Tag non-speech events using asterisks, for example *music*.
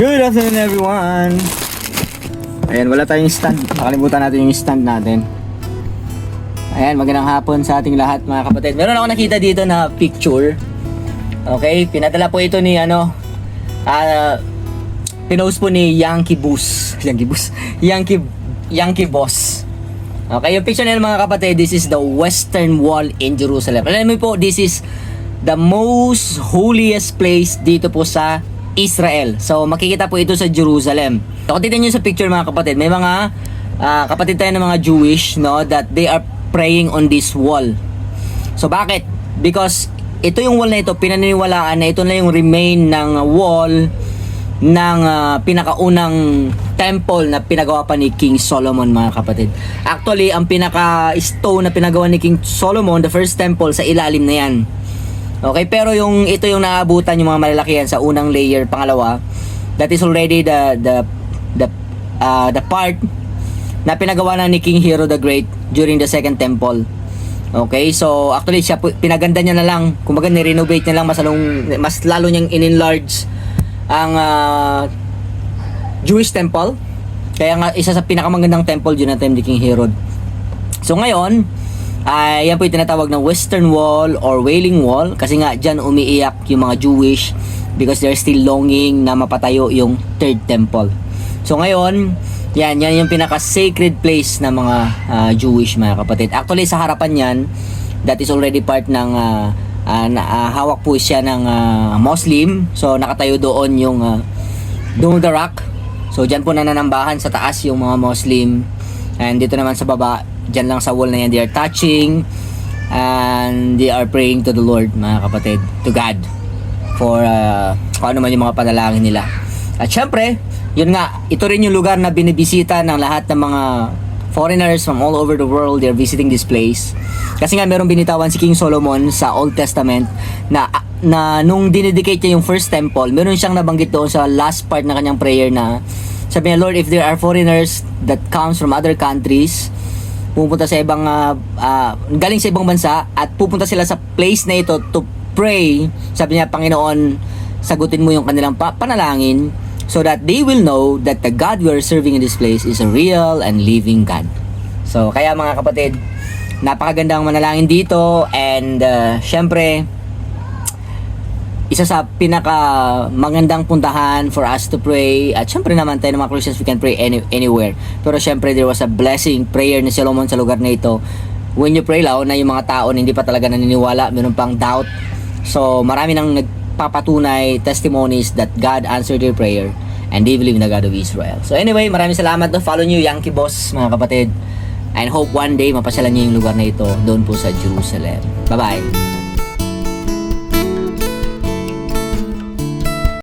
Good afternoon everyone! Ayan, wala tayong stand. Nakalimutan natin yung stand natin. Ayan, magandang hapon sa ating lahat mga kapatid. Meron ako nakita dito na picture. Okay, pinadala po ito ni ano, ah, pinost po ni Yankee Bus. *laughs* Yankee Bus? Yankee, Yankee Boss. Okay, yung picture nila mga kapatid, this is the Western Wall in Jerusalem. Alam mo po, this is the most holiest place dito po sa Israel. So, makikita po ito sa Jerusalem. So, kung titignan nyo sa picture mga kapatid, may mga ah, kapatid tayo ng mga Jewish, no, that they are praying on this wall. So, bakit? Because ito yung wall na ito, pinaniniwalaan na ito na yung remain ng wall ng ah, pinakaunang temple na pinagawa pa ni King Solomon mga kapatid. Actually, ang pinaka stone na pinagawa ni King Solomon, the first temple sa ilalim na yan. Okay, pero yung ito yung naabutan yung mga malalakihan sa unang layer, pangalawa, that is already the the the ah, the part na pinagawa na ni King Hero the Great during the second temple. Okay, so actually siya pinaganda niya na lang, kumbaga ni-renovate niya lang mas lalong, mas lalo niyang in-enlarge ang ah, Jewish temple. Kaya nga isa sa pinakamagandang temple yun na time ni King Herod. So ngayon, ay yan po yung tinatawag na Western Wall or Wailing Wall kasi nga dyan umiiyak yung mga Jewish because they're still longing na mapatayo yung third temple. So ngayon, yan, yan yung pinaka-sacred place ng mga ah, Jewish mga kapatid. Actually, sa harapan yan, that is already part ng ah, ah, na, ah, hawak po siya ng ah, Muslim. So nakatayo doon yung ah, Dome the Rock. So dyan po nananambahan sa taas yung mga Muslim. And dito naman sa baba, dyan lang sa wall na yan, they are touching and they are praying to the Lord, mga kapatid, to God for uh, kung ano man yung mga panalangin nila. At syempre, yun nga, ito rin yung lugar na binibisita ng lahat ng mga foreigners from all over the world. They're visiting this place. Kasi nga meron binitawan si King Solomon sa Old Testament na na nung dinedicate niya yung first temple, meron siyang nabanggit doon sa last part na kanyang prayer na sabi niya, Lord, if there are foreigners that comes from other countries, pupunta sa ibang ah, ah, galing sa ibang bansa at pupunta sila sa place na ito to pray. Sabi niya Panginoon sagutin mo yung kanilang pa- panalangin so that they will know that the God we are serving in this place is a real and living God. So kaya mga kapatid napakagandang manalangin dito and uh, syempre isa sa pinaka magandang puntahan for us to pray. At syempre naman tayo ng mga Christians we can pray any, anywhere. Pero syempre there was a blessing prayer ni Solomon sa lugar na ito. When you pray lao na yung mga tao na hindi pa talaga naniniwala meron pang doubt. So marami nang nagpapatunay testimonies that God answered their prayer and they believe in the God of Israel. So anyway maraming salamat no? Follow nyo Yankee Boss mga kapatid. And hope one day mapasyalan nyo yung lugar na ito doon po sa Jerusalem. Bye bye